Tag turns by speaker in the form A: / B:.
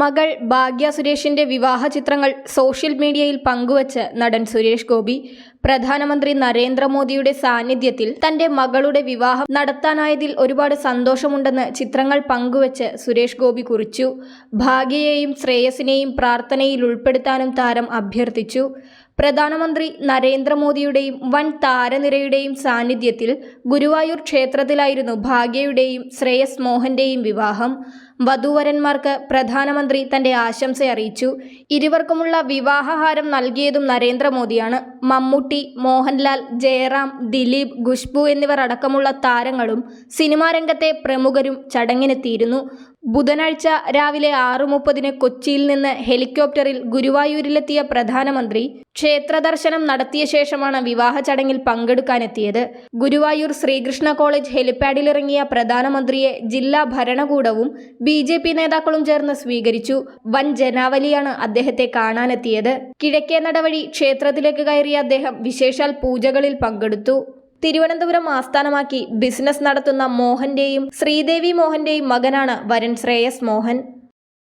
A: മകൾ ഭാഗ്യ സുരേഷിന്റെ വിവാഹ ചിത്രങ്ങൾ സോഷ്യൽ മീഡിയയിൽ പങ്കുവച്ച് നടൻ സുരേഷ് ഗോപി പ്രധാനമന്ത്രി നരേന്ദ്രമോദിയുടെ സാന്നിധ്യത്തിൽ തന്റെ മകളുടെ വിവാഹം നടത്താനായതിൽ ഒരുപാട് സന്തോഷമുണ്ടെന്ന് ചിത്രങ്ങൾ പങ്കുവച്ച് സുരേഷ് ഗോപി കുറിച്ചു. ഭാഗ്യയെയും ശ്രേയസിനെയും പ്രാർത്ഥനയിൽ ഉൾപ്പെടുത്താനും താരം അഭ്യർത്ഥിച്ചു. പ്രധാനമന്ത്രി നരേന്ദ്രമോദിയുടെയും വൻ താരനിരയുടെയും സാന്നിധ്യത്തിൽ ഗുരുവായൂർ ക്ഷേത്രത്തിലായിരുന്നു ഭാഗ്യയുടെയും ശ്രേയസ് മോഹന്റെയും വിവാഹം. വധുവരന്മാർക്ക് പ്രധാനമന്ത്രി തന്റെ ആശംസ അറിയിച്ചു. ഇരുവർക്കുമുള്ള വിവാഹഹാരം നൽകിയതും നരേന്ദ്രമോദിയാണ്. മമ്മൂട്ടി മോഹൻലാൽ ജയറാം ദിലീപ് ഖുഷ്ബു എന്നിവർ അടക്കമുള്ള താരങ്ങളും സിനിമാരംഗത്തെ പ്രമുഖരും ചടങ്ങിനെത്തിയിരുന്നു ബുധനാഴ്ച രാവിലെ ആറു മുപ്പതിന് കൊച്ചിയിൽ നിന്ന് ഹെലികോപ്റ്ററിൽ ഗുരുവായൂരിലെത്തിയ പ്രധാനമന്ത്രി ക്ഷേത്രദർശനം നടത്തിയ ശേഷമാണ് വിവാഹ ചടങ്ങിൽ പങ്കെടുക്കാനെത്തിയത്. ഗുരുവായൂർ ശ്രീകൃഷ്ണ കോളേജ് ഹെലിപ്പാഡിലിറങ്ങിയ പ്രധാനമന്ത്രിയെ ജില്ലാ ഭരണകൂടവും ബി ജെ പി നേതാക്കളും ചേർന്ന് സ്വീകരിച്ചു. വൻ ജനാവലിയാണ് അദ്ദേഹത്തെ കാണാനെത്തിയത്. കിഴക്കേ നടവഴി ക്ഷേത്രത്തിലേക്ക് കയറിയ അദ്ദേഹം വിശേഷാൽ പൂജകളിൽ പങ്കെടുത്തു. തിരുവനന്തപുരം ആസ്ഥാനമാക്കി ബിസിനസ് നടത്തുന്ന മോഹന്റെയും ശ്രീദേവി മോഹന്റെയും മകനാണ് വരൻ ശ്രേയസ് മോഹൻ.